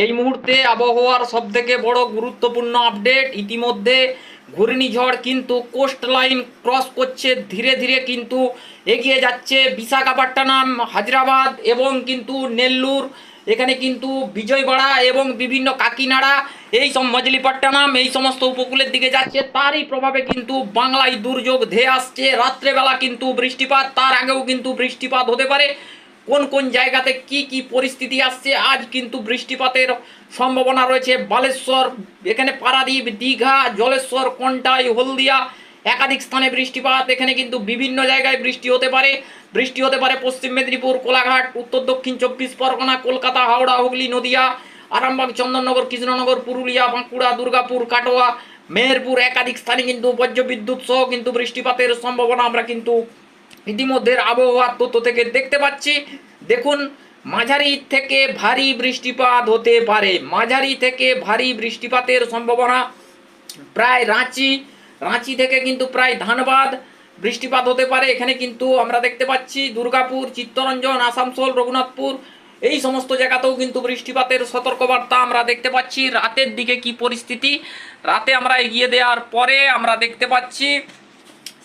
এই মুহূর্তে আবহাওয়ার সব থেকে বড় গুরুত্বপূর্ণ আপডেট ইতিমধ্যে ঘূর্ণিঝড় কিন্তু কোস্ট লাইন ক্রস করছে, ধীরে ধীরে কিন্তু এগিয়ে যাচ্ছে বিশাখাপট্টনম, হায়দ্রাবাদ এবং কিন্তু নেল্লুর, এখানে কিন্তু বিজয়বাড়া এবং বিভিন্ন কাকিনাড়া, এই সব মজলিপট্টনম, এই সমস্ত উপকূলের দিকে যাচ্ছে, তারই প্রভাবে কিন্তু বাংলায় দুর্যোগ ধেয়ে আসছে, রাত্রেবেলা কিন্তু বৃষ্টিপাত, তার আগেও কিন্তু বৃষ্টিপাত হতে পারে। কোন কোন জায়গাতে কি কি পরিস্থিতি আসছে, আজ কিন্তু বৃষ্টিপাতের সম্ভাবনা রয়েছে। বালেশ্বর, এখানে পারাদ্বীপ, দীঘা, জলেশ্বর, কন্টাই, হলদিয়া, একাধিক স্থানে বৃষ্টিপাত। এখানে কিন্তু বিভিন্ন জায়গায় বৃষ্টি হতে পারে। বৃষ্টি হতে পারে পশ্চিম মেদিনীপুর, কোলাঘাট, উত্তর দক্ষিণ চব্বিশ পরগনা, কলকাতা, হাওড়া, হুগলি, নদিয়া, আরামবাগ, চন্দননগর, কৃষ্ণনগর, পুরুলিয়া, বাঁকুড়া, দুর্গাপুর, কাটোয়া, মেহেরপুর, একাধিক স্থানে কিন্তু বজ্রবিদ্যুৎ সহ কিন্তু বৃষ্টিপাতের সম্ভাবনা আমরা কিন্তু ইতিমধ্যে আবহাওয়ার তথ্য থেকে দেখতে পাচ্ছি। দেখুন, মাঝারি থেকে ভারী বৃষ্টিপাত হতে পারে। মাঝারি থেকে ভারী বৃষ্টিপাতের সম্ভাবনা প্রায় রাঁচি রাঁচি থেকে কিন্তু প্রায় ধানবাদ বৃষ্টিপাত হতে পারে। এখানে কিন্তু আমরা দেখতে পাচ্ছি দুর্গাপুর, চিত্তরঞ্জন, আসানসোল, রঘুনাথপুর, এই সমস্ত জায়গাতেও কিন্তু বৃষ্টিপাতের সতর্কবার্তা আমরা দেখতে পাচ্ছি। রাতের দিকে কি পরিস্থিতি? রাতে আমরা এগিয়ে দেওয়ার পরে আমরা দেখতে পাচ্ছি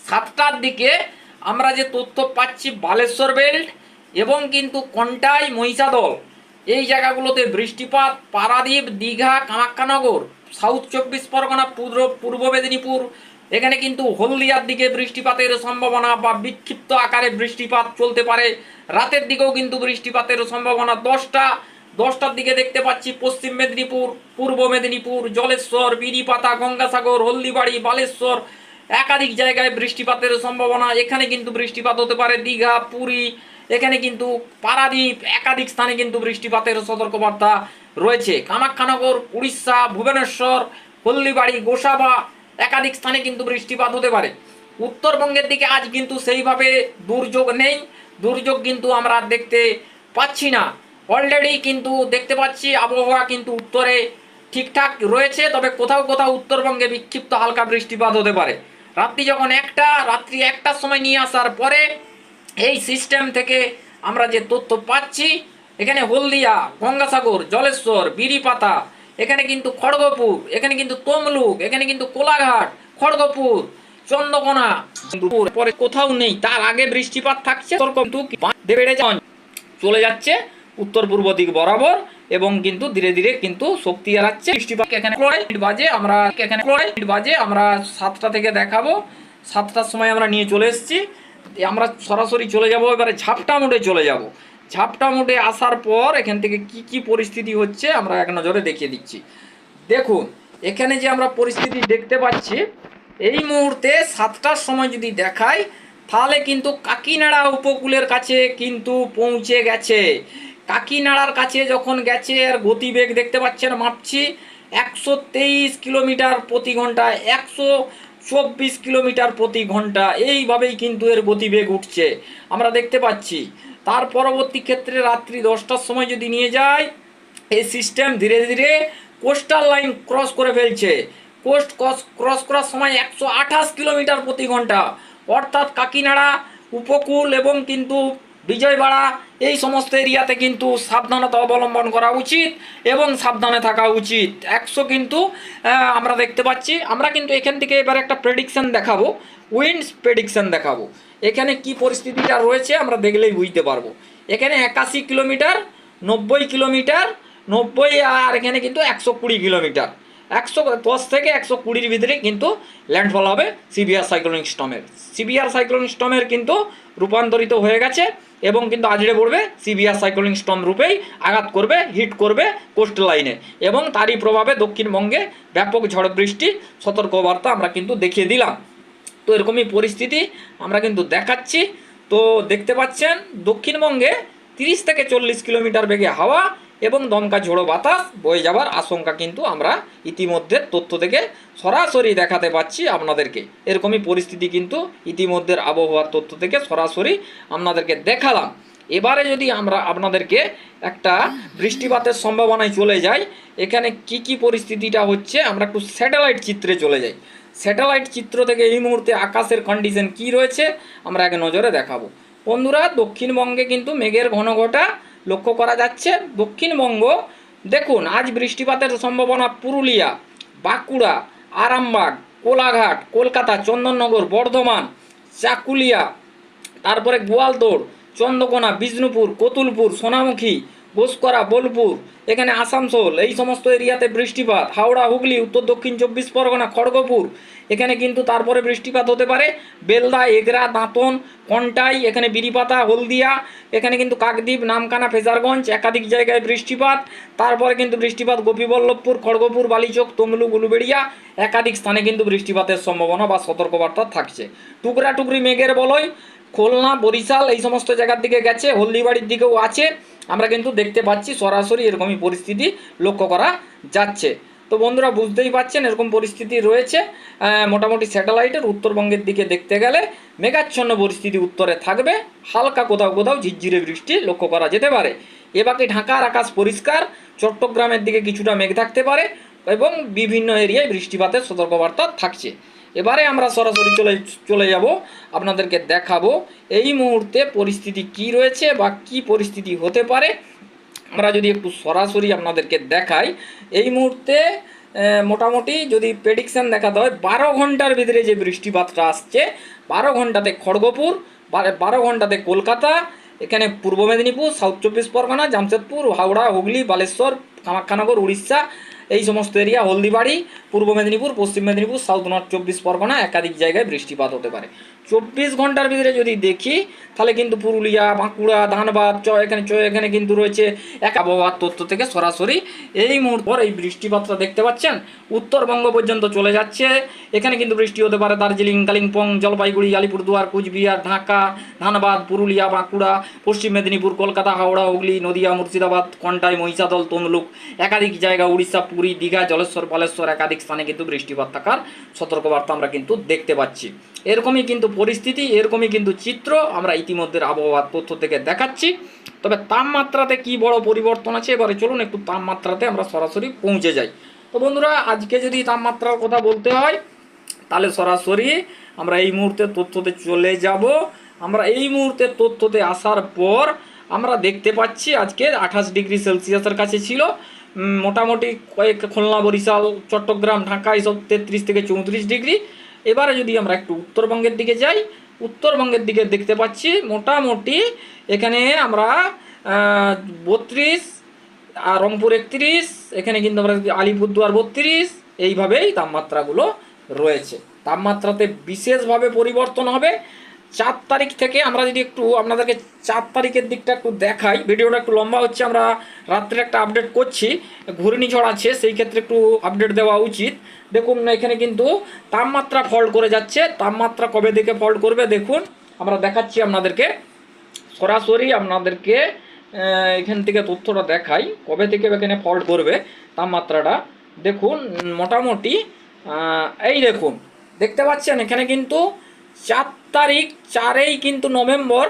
সাতটার দিকে আমরা যে তথ্য পাচ্ছি বালেশ্বর বেল্ট এবং কিন্তু কন্টাই মহিষাদল, এই জায়গাগুলোতে বৃষ্টিপাত, পারাদ্বীপ, দীঘা কামাখ্যানগর সাউথ চব্বিশ পরগনা পূর্ব পূর্ব মেদিনীপুর, এখানে কিন্তু হলদিয়ার দিকে বৃষ্টিপাতের সম্ভাবনা বা বিক্ষিপ্ত আকারে বৃষ্টিপাত চলতে পারে। রাতের দিকেও কিন্তু বৃষ্টিপাতের সম্ভাবনা দশটা, দশটার দিকে দেখতে পাচ্ছি পশ্চিম মেদিনীপুর, পূর্ব মেদিনীপুর, জলেশ্বর বিড়িপাতা গঙ্গাসাগর, হলদিবাড়ি, বালেশ্বর একাধিক জায়গায় বৃষ্টিপাতের সম্ভাবনা, এখানে কিন্তু বৃষ্টিপাত হতে পারে, দীঘা, পুরী, এখানে কিন্তু পারাদ্বীপ, একাধিক স্থানে কিন্তু বৃষ্টিপাতের সতর্কবার্তা রয়েছে। কামাখ্যানগর, উড়িষ্যা, ভুবনেশ্বর, হলদিবাড়ি, গোসাবা, একাধিক স্থানে কিন্তু বৃষ্টিপাত হতে পারে। উত্তরবঙ্গের দিকে আজ কিন্তু সেইভাবে দুর্যোগ নেই, দুর্যোগ কিন্তু আমরা দেখতে পাচ্ছি না। অলরেডি কিন্তু দেখতে পাচ্ছি, আবহাওয়া কিন্তু উত্তরে ঠিকঠাক রয়েছে, তবে কোথাও কোথাও উত্তরবঙ্গে বিক্ষিপ্ত হালকা বৃষ্টিপাত হতে পারে। রাত্রি যখন একটা, রাত্রি একটার সময় নিয়ে আসার পরে এই সিস্টেম থেকে আমরা যে তথ্য পাচ্ছি, এখানে হলদিয়া, গঙ্গাসাগর, জলেশ্বর, বিড়িপাতা, এখানে কিন্তু খড়গপুর, এখানে কিন্তু তমলুক, এখানে কিন্তু কোলাঘাট, খড়গপুর, চন্দ্রকোনা। পরে কোথাও নেই, তার আগে বৃষ্টিপাত থাকছে বেড়ে চলে যাচ্ছে। উত্তর পূর্ব দিক বরাবর এবং কিন্তু ধীরে ধীরে কিন্তু শক্তি হারাচ্ছে বৃষ্টিপাত এখানে বাজে, আমরা এখানে বাজে, আমরা সাতটা থেকে দেখাবো। সাতটার সময় আমরা নিয়ে চলে এসেছি। আমরা সরাসরি চলে যাব, এবারে ঝাপটা মোড়ে চলে যাব। ঝাপটা মোড়ে আসার পর এখান থেকে কি কি পরিস্থিতি হচ্ছে আমরা এক নজরে দেখিয়ে দিচ্ছি। দেখুন, এখানে যে আমরা পরিস্থিতি দেখতে পাচ্ছি, এই মুহূর্তে সাতটার সময় যদি দেখাই, তাহলে কিন্তু কাকিনাড়া উপকূলের কাছে কিন্তু পৌঁছে গেছে। কাকিনাড়ার কাছে যখন গেছে, আর গতিবেগ দেখতে পাচ্ছেন, মাপছি একশো তেইশ কিলোমিটার প্রতি ঘণ্টা, একশো চব্বিশ কিলোমিটার প্রতি ঘণ্টা। এইভাবেই কিন্তু এর গতিবেগ উঠছে। আমরা দেখতে পাচ্ছি, তার পরবর্তী ক্ষেত্রে রাত্রি দশটার সময় যদি নিয়ে যায় এই সিস্টেম ধীরে ধীরে কোস্টাল লাইন ক্রস করে ফেলছে। কোস্ট ক্রস ক্রস করার সময় একশো আঠাশ কিলোমিটার প্রতি ঘণ্টা। অর্থাৎ কাকিনাড়া, উপকূল এবং কিন্তু বিজয়বাড়া, এই সমস্ত এরিয়াতে কিন্তু সাবধানতা অবলম্বন করা উচিত এবং সাবধানে থাকা উচিত। একশো কিন্তু আমরা দেখতে পাচ্ছি। আমরা কিন্তু এখান থেকে এবার একটা প্রেডিকশন দেখাবো উইন্ডস প্রেডিকশন দেখাবো। এখানে কি পরিস্থিতিটা রয়েছে আমরা দেখলেই বুঝতে পারব। এখানে একাশি কিলোমিটার, নব্বই কিলোমিটার, নব্বই আর এখানে কিন্তু একশো কুড়ি কিলোমিটার। একশো দশ থেকে একশো কুড়ির ভিতরে কিন্তু ল্যান্ডফল হবে সিভিয়ার সাইক্লোনিক স্টমের সিভিয়ার সাইক্লোনিক স্টমের কিন্তু রূপান্তরিত হয়ে গেছে এবং কিন্তু আজড়ে পড়বে সিভিয়ার সাইক্লোনিক স্টম রূপেই আঘাত করবে হিট করবে কোস্ট লাইনে এবং তারই প্রভাবে দক্ষিণবঙ্গে ব্যাপক ঝড় বৃষ্টি, সতর্কবার্তা আমরা কিন্তু দেখিয়ে দিলাম। তো এরকমই পরিস্থিতি আমরা কিন্তু দেখাচ্ছি। তো দেখতে পাচ্ছেন, দক্ষিণবঙ্গে তিরিশ থেকে চল্লিশ কিলোমিটার বেগে হাওয়া এবং দমকা ঝোড়ো বাতাস বয়ে যাওয়ার আশঙ্কা কিন্তু আমরা ইতিমধ্যে তথ্য থেকে সরাসরি দেখাতে পাচ্ছি আপনাদেরকে। এরকমই পরিস্থিতি কিন্তু ইতিমধ্যে আবহাওয়ার তথ্য থেকে সরাসরি আপনাদেরকে দেখালাম। এবারে যদি আমরা আপনাদেরকে একটা বৃষ্টিপাতের সম্ভাবনায় চলে যাই, এখানে কি কি পরিস্থিতিটা হচ্ছে, আমরা একটু স্যাটেলাইট চিত্রে চলে যাই। স্যাটেলাইট চিত্র থেকে এই মুহূর্তে আকাশের কন্ডিশন কি রয়েছে, আমরা এক নজরে দেখাবো। বন্ধুরা, দক্ষিণবঙ্গে কিন্তু মেঘের ঘনঘটা লক্ষ্য করা যাচ্ছে দক্ষিণবঙ্গ দেখুন, আজ বৃষ্টিপাতের সম্ভাবনা পুরুলিয়া, বাঁকুড়া, আরামবাগ, কোলাঘাট, কলকাতা, চন্দননগর, বর্ধমান, চাকুলিয়া, তারপরে গোয়ালদোড় চন্দ্রকোনা, বিষ্ণুপুর, কতুলপুর, সোনামুখী ঘোষকরা বোলপুর, এখানে আসানসোল, এই সমস্ত এরিয়াতে বৃষ্টিপাত, হাওড়া, হুগলি, উত্তর, দক্ষিণ, চব্বিশ পরগনা, খড়গপুর, এখানে কিন্তু তারপরে বৃষ্টিপাত হতে পারে। বেলদা, এগরা, দাঁতন, কন্টাই, এখানে বিরিপাতা, হলদিয়া, এখানে কিন্তু কাকদ্বীপ, নামকানা, ফেজারগঞ্জ, একাধিক জায়গায় বৃষ্টিপাত। তারপরে কিন্তু বৃষ্টিপাত গোপীবল্লভপুর, খড়গপুর, বালিচক তমলু গুলুবেড়িয়া একাধিক স্থানে কিন্তু বৃষ্টিপাতের সম্ভাবনা বা সতর্কবার্তা থাকছে। টুকরা টুকরি মেঘের বলয়, খুলনা, বরিশাল, এই সমস্ত জায়গার দিকে গেছে, হলদিবাড়ির দিকেও আছে। আমরা কিন্তু দেখতে পাচ্ছি সরাসরি এরকমই পরিস্থিতি লক্ষ্য করা যাচ্ছে। তো বন্ধুরা বুঝতেই পাচ্ছেন এরকম পরিস্থিতি রয়েছে। মোটামুটি স্যাটেলাইটের উত্তরবঙ্গের দিকে দেখতে গেলে মেঘাচ্ছন্ন পরিস্থিতি উত্তরে থাকবে। হালকা কোথাও কোথাও ঝিরঝিরে বৃষ্টি লক্ষ্য করা যেতে পারে। এ বাকি ঢাকার আকাশ পরিষ্কার, চট্টগ্রামের দিকে কিছুটা মেঘ থাকতে পারে এবং বিভিন্ন এরিয়ায় বৃষ্টিপাতের সতর্কবার্তা থাকছে। এবারে আমরা সরাসরি চলে চলে যাব, আপনাদেরকে দেখাবো এই মুহূর্তে পরিস্থিতি কি রয়েছে বা কি পরিস্থিতি হতে পারে। আমরা যদি একটু সরাসরি আপনাদেরকে দেখাই, এই মুহূর্তে মোটামুটি যদি প্রেডিকশন দেখাতে হয়, বারো ঘণ্টার ভিতরে যে বৃষ্টিপাতটা আসছে, বারো ঘন্টাতে খড়গপুর বারো ঘন্টাতে কলকাতা, এখানে পূর্ব মেদিনীপুর সাউথ চব্বিশ পরগনা, জামশেদপুর, হাওড়া, হুগলি, বালেশ্বর, কামাখ্যানগর, উড়িষ্যা এই সমস্ত এরিয়া, হলদিবাড়ি, পূর্ব মেদিনীপুর, পশ্চিম মেদিনীপুর সাউথ নর্থ চব্বিশ পরগনা, একাধিক জায়গায় বৃষ্টিপাত হতে পারে। চব্বিশ ঘণ্টার ভিতরে যদি দেখি, তাহলে কিন্তু পুরুলিয়া, বাঁকুড়া, ধানবাদ চ এখানে চ এখানে কিন্তু রয়েছে এক আবহাওয়ার তথ্য থেকে সরাসরি। এই মুহূর্ত পর এই বৃষ্টিপাতটা দেখতে পাচ্ছেন, উত্তরবঙ্গ পর্যন্ত চলে যাচ্ছে। এখানে কিন্তু বৃষ্টি হতে পারে দার্জিলিং, কালিম্পং, জলপাইগুড়ি, আলিপুরদুয়ার, কুচবিহার, ঢাকা, ধানবাদ, পুরুলিয়া, বাঁকুড়া, পশ্চিম মেদিনীপুর, কলকাতা, হাওড়া, হুগলি, নদিয়া, মুর্শিদাবাদ কন্টাই মহিষাদল, তমলুক, একাধিক জায়গা, উড়িষ্যা পুরী, দীঘা, জলেশ্বর, বালেশ্বর একাধিক স্থানে কিন্তু বৃষ্টিপাত থাকার সতর্কবার্তা আমরা কিন্তু দেখতে পাচ্ছি। এরকমই কিন্তু পরিস্থিতি, এরকমই কিন্তু চিত্র আমরা ইতিমধ্যে আবহাওয়ার তথ্য থেকে দেখাচ্ছি। তবে তাপমাত্রাতে কি বড় পরিবর্তন আছে? এবারে চলুন একটু তাপমাত্রাতে আমরা সরাসরি পৌঁছে যাই। তো বন্ধুরা, আজকে যদি তাপমাত্রার কথা বলতে হয়, তাহলে সরাসরি আমরা এই মুহূর্তে তথ্যতে চলে যাব। আমরা এই মুহূর্তে তথ্যতে আসার পর আমরা দেখতে পাচ্ছি আজকে আঠাশ ডিগ্রি সেলসিয়াসের কাছে ছিল। মোটামুটি কয়েক খুলনা, বরিশাল, চট্টগ্রাম, ঢাকা এইসব তেত্রিশ থেকে চৌত্রিশ ডিগ্রি। এবারে যদি আমরা একটু উত্তরবঙ্গের দিকে যাই, উত্তরবঙ্গের দিকে দেখতে পাচ্ছি মোটামুটি এখানে আমরা বত্রিশ আর রংপুর একত্রিশ, এখানে কিন্তু আমরা আলিপুরদুয়ার বত্রিশ, এইভাবেই তাপমাত্রাগুলো রয়েছে। তাপমাত্রাতে বিশেষভাবে পরিবর্তন হবে। চার তারিখ থেকে আমরা যদি একটু আপনাদেরকে চার তারিখের দিকটা একটু দেখাই, ভিডিওটা একটু লম্বা হচ্ছে, আমরা রাত্রে একটা আপডেট করছি, ঘূর্ণিঝড় আছে, সেই ক্ষেত্রে একটু আপডেট দেওয়া উচিত। দেখুন, এখানে কিন্তু তাপমাত্রা ফল্ট করে যাচ্ছে, তাপমাত্রা কবে থেকে ফল্ট করবে দেখুন, আমরা দেখাচ্ছি আপনাদেরকে। সরাসরি আপনাদেরকে এখান থেকে তথ্যটা দেখাই, কবে থেকে এখানে ফল্ট করবে তাপমাত্রাটা। দেখুন, মোটামুটি এই দেখুন, দেখতে পাচ্ছেন, এখানে কিন্তু চার তারিখ চারেই কিন্তু নভেম্বর,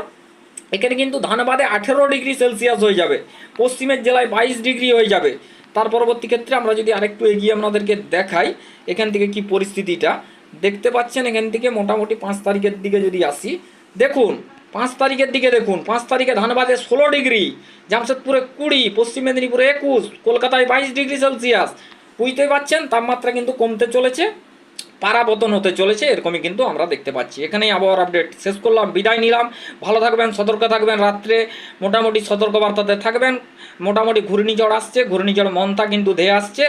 এখানে কিন্তু ধানবাদে আঠেরো ডিগ্রি সেলসিয়াস হয়ে যাবে, পশ্চিমের জেলায় বাইশ ডিগ্রি হয়ে যাবে। তার পরবর্তী ক্ষেত্রে আমরা যদি আরেকটু এগিয়ে আপনাদেরকে দেখাই, এখান থেকে কি পরিস্থিতিটা, দেখতে পাচ্ছেন এখান থেকে মোটামুটি পাঁচ তারিখের দিকে যদি আসি, দেখুন, পাঁচ তারিখের দিকে দেখুন, পাঁচ তারিখে ধানবাদে ষোলো ডিগ্রি, জামশেদপুরে কুড়ি, পশ্চিম মেদিনীপুরে একুশ, কলকাতায় বাইশ ডিগ্রি সেলসিয়াস। বুঝতেই পাচ্ছেন, তাপমাত্রা কিন্তু কমতে চলেছে। পারাবতন হতে চলেছে, এরকমই কিন্তু আমরা দেখতে পাচ্ছি। এখানেই আবহাওয়ার আপডেট শেষ করলাম, বিদায় নিলাম। ভালো থাকবেন, সতর্ক থাকবেন, রাত্রে মোটামুটি সতর্কবার্তাতে থাকবেন। মোটামুটি ঘূর্ণিঝড় আসছে, ঘূর্ণিঝড় মন্তা কিন্তু ধেয়ে আসছে।